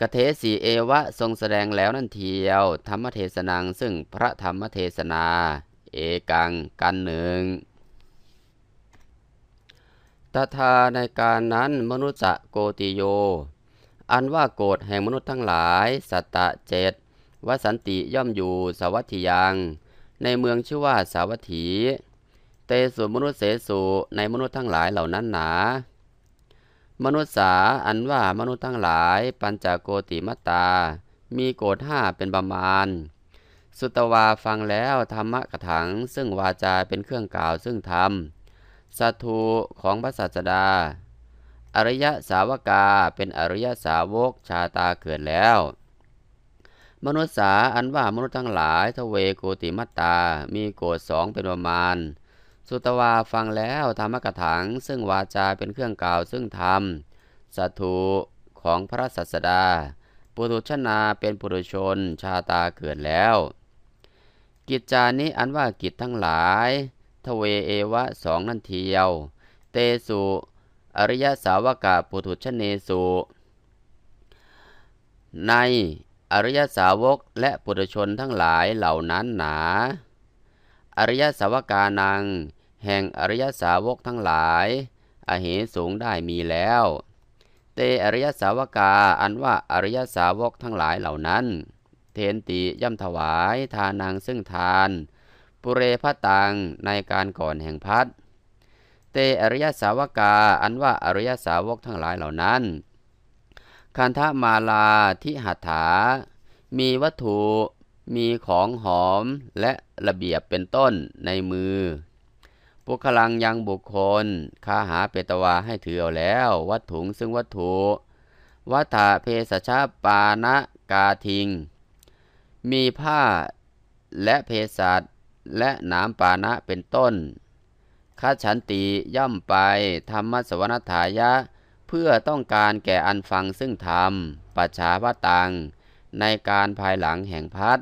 กเทสีเอวะทรงแสดงแล้วนั่นเทียว ธรรมเทศนังซึ่งพระธรรมเทศนา เอกังกันหนึ่งตถาในการนั้นมนุษย์โกติโย อันว่าโกรธแห่งมนุษย์ทั้งหลาย สัตตะเจตวสันติย่อมอยู่สวัสดิยัง ในเมืองชื่อว่าสาวัตถี เตสุมนุษย์เสสุในมนุษย์ทั้งหลายเหล่านั้นหนา มนุษย์สาอันว่ามนุษย์ทั้งหลาย ปัญจโกติมตา มีโกรธห้าเป็นประมาณ สุตวาฟังแล้วธรรมะกถัง ซึ่งวาจาเป็นเครื่องกล่าวซึ่งธรรมสัตถุของพระศาสดา อริยสาวกาเป็นอริยสาวกชาตาเกิดแล้ว มนุษย์สาอันว่ามนุษย์ทั้งหลายทเวโกติมัตตา มีโกดสองเป็นประมาณ สุตวาฟังแล้วธรรมกถังซึ่งวาจาเป็นเครื่องกล่าวซึ่งธรรมสัตถุของพระศาสดา ปุถุชนาเป็นปุถุชนชาตาเกิดแล้ว กิจจานี้อันว่ากิจทั้งหลาย ทเวเอวะสองนั่นเทียว เตสุอริยสาวกะปุถุชเนสุในอริยสาวกและปุถุชนทั้งหลายเหล่านั้นหนา อริยสาวกานัง แห่งอริยสาวกทั้งหลาย อเหสูงได้มีแล้ว เตอริยสาวกาอันว่าอริยสาวกทั้งหลายเหล่านั้น เทนติย่ำถวายทานังซึ่งทาน ปุเรพตังในการก่อนแห่งพัดเตอริยสาวกาอันว่าอริยสาวกทั้งหลายเหล่านั้น คันธมาลาทิหัตถา มีวัตถุมีของหอมและระเบียบเป็นต้นในมือ ปุคลังยังบุคคลคาหาเปตวาให้ถือเอาแล้ว วัตถุงซึ่งวัตถุวัฏเพสชาปานะกาทิง มีผ้าและเพสัตและน้ำปานะเป็นต้นข้าฉันตีย่อมไป ธรรมสวนถายะ เพื่อต้องการแก่อันฟังซึ่งธรรมปัจฉาวตัง ในการภายหลังแห่งพัด